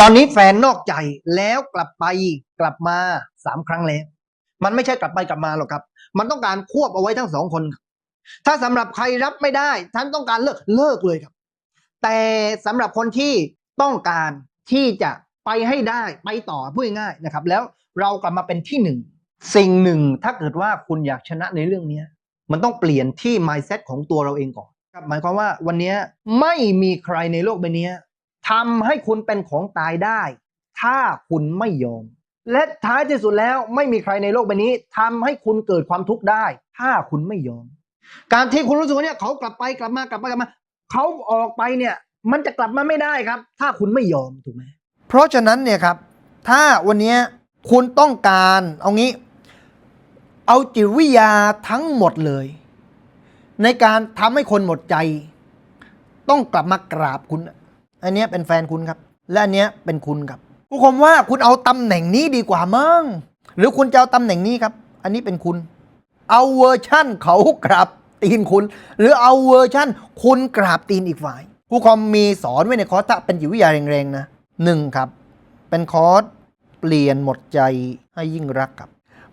ตอนนี้แฟนนอกใจแล้วกลับไปกลับมาสามครั้งแล้ว มันไม่ใช่กลับไปกลับมาหรอกครับ มันต้องการควบเอาไว้ทั้งสองคน ถ้าสำหรับใครรับไม่ได้ท่านต้องการเลิกเลิกเลยครับ แต่สำหรับคนที่ต้องการที่จะไปให้ได้ไปต่อพูดง่ายๆนะครับ แล้วเรากลับมาเป็นที่หนึ่งสิ่งหนึ่งถ้าเกิดว่าคุณอยากชนะในเรื่องนี้มันต้องเปลี่ยนที่ mindset ของตัวเราเองก่อนครับหมายความว่าวันนี้ไม่มีใครในโลกใบนี้ ทำให้คุณเป็นของตายได้ ถ้าคุณไม่ยอม และท้ายที่สุดแล้วไม่มีใครในโลกใบนี้ทำให้คุณเกิดความทุกข์ได้ ถ้าคุณไม่ยอม การที่คุณรู้สึกว่าเนี่ยเขากลับไปกลับมากลับไปกลับมาเขาออกไปเนี่ยมันจะกลับมาไม่ได้ครับ ถ้าคุณไม่ยอมถูกไหมเพราะฉะนั้นเนี่ยครับ ถ้าวันนี้คุณต้องการเอางี้ เอาจิตวิทยาทั้งหมดเลย ในการทำให้คนหมดใจ ต้องกลับมากราบคุณ อันเนี้ยเป็นแฟนคุณครับ และอันเนี้ยเป็นคุณครับผู้ชมว่าคุณเอาตำแหน่งนี้ดีกว่ามั้งหรือคุณจะเอาตำแหน่งนี้ครับ อันนี้เป็นคุณ เอาเวอร์ชั่นเขากราบตีนคุณ หรือเอาเวอร์ชั่นคุณกราบตีนอีกฝ่าย ผู้คอมมีสอนไว้ในคอร์สเป็นจิตวิทยาแรงๆนะหนึ่งครับ เป็นคอร์สเปลี่ยนหมดใจให้ยิ่งรักครับ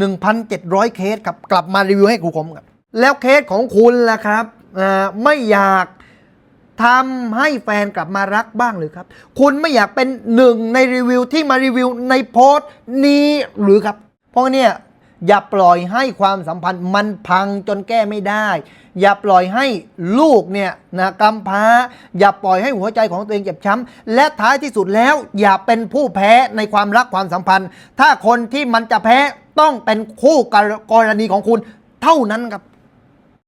1,700 เคสครับกลับมารีวิวให้ครูผมครับแล้วเคสของคุณล่ะครับไม่อยากทำให้แฟนกลับมารักบ้างหรือครับ คุณไม่อยากเป็นหนึ่งในรีวิวที่มารีวิวในโพสต์นี้หรือครับ เพราะเนี่ยอย่าปล่อยให้ความสัมพันธ์มันพังจนแก้ไม่ได้ อย่าปล่อยให้ลูกเนี่ยนะกำพ้า อย่าปล่อยให้หัวใจของตัวเองเจ็บช้ำ และท้ายที่สุดแล้วอย่าเป็นผู้แพ้ในความรักความสัมพันธ์ ถ้าคนที่มันจะแพ้ ต้องเป็นคู่กรณีของคุณเท่านั้นครับ